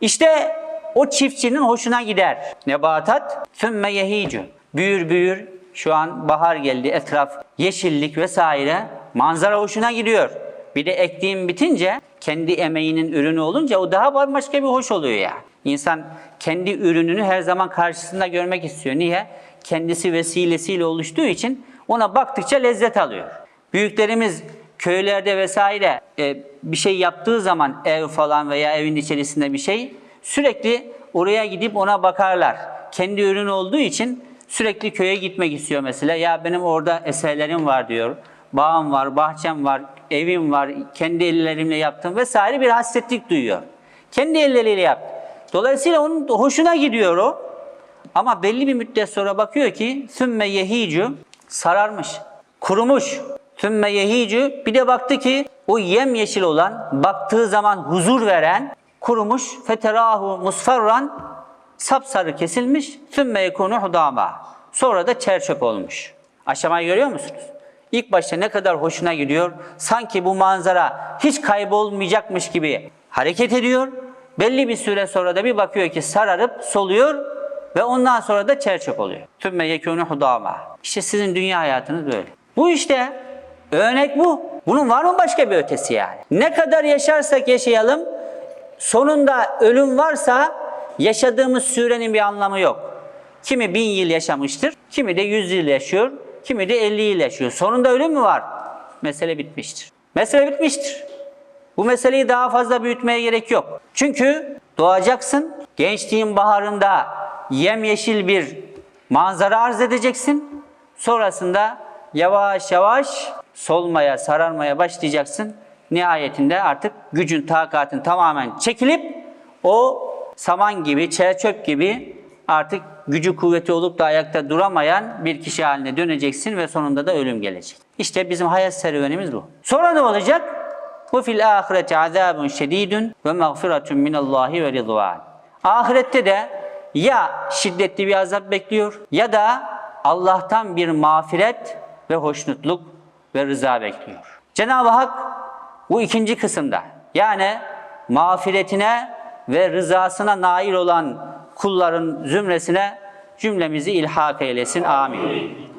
İşte o çiftçinin hoşuna gider. Nebatat sümme yehicu. Büyür büyür. Şu an bahar geldi. Etraf yeşillik vesaire. Manzara hoşuna gidiyor. Bir de ektiğim bitince kendi emeğinin ürünü olunca o daha bambaşka bir hoş oluyor ya. İnsan kendi ürününü her zaman karşısında görmek istiyor. Niye? Kendisi vesilesiyle oluştuğu için ona baktıkça lezzet alıyor. Büyüklerimiz köylerde vesaire e, bir şey yaptığı zaman ev falan veya evin içerisinde bir şey sürekli oraya gidip ona bakarlar. Kendi ürünü olduğu için sürekli köye gitmek istiyor mesela. Ya benim orada eserlerim var diyor. Bağım var, bahçem var, evim var, kendi ellerimle yaptım vesaire bir hasretlik duyuyor. Kendi elleriyle yaptı. Dolayısıyla onun hoşuna gidiyor o. Ama belli bir müddet sonra bakıyor ki sümme yehicu sararmış, kurumuş. Sümme yehicu bir de baktı ki o yemyeşil olan, baktığı zaman huzur veren kurumuş. Feterahu musfarran sapsarı kesilmiş. Sümme yekunu hudama. Sonra da çerçöp olmuş. Aşamayı görüyor musunuz? İlk başta ne kadar hoşuna gidiyor. Sanki bu manzara hiç kaybolmayacakmış gibi hareket ediyor. Belli bir süre sonra da bir bakıyor ki sararıp soluyor ve ondan sonra da çerçöp oluyor. Tümme yekûnü hudâmâ. İşte sizin dünya hayatınız böyle. Bu işte örnek bu. Bunun var mı başka bir ötesi yani? Ne kadar yaşarsak yaşayalım sonunda ölüm varsa yaşadığımız sürenin bir anlamı yok. Kimi bin yıl yaşamıştır, kimi de yüz yıl yaşıyor, kimi de elli yıl yaşıyor. Sonunda ölüm mü var? Mesele bitmiştir. Mesele bitmiştir. Bu meseleyi daha fazla büyütmeye gerek yok. Çünkü doğacaksın, gençliğin baharında yemyeşil bir manzara arz edeceksin. Sonrasında yavaş yavaş solmaya, sararmaya başlayacaksın. Nihayetinde artık gücün, takatın tamamen çekilip o saman gibi, çerçöp gibi artık gücü kuvveti olup da ayakta duramayan bir kişi haline döneceksin ve sonunda da ölüm gelecek. İşte bizim hayat serüvenimiz bu. Sonra ne olacak? Bu fil ahireti azabun şedidun ve mağfiretun minallahi ve ridvan. Ahirette de ya şiddetli bir azap bekliyor ya da Allah'tan bir mağfiret ve hoşnutluk ve rıza bekliyor. Cenab-ı Hak bu ikinci kısımda yani mağfiretine ve rızasına nail olan kulların zümresine cümlemizi ilhak eylesin. Amin.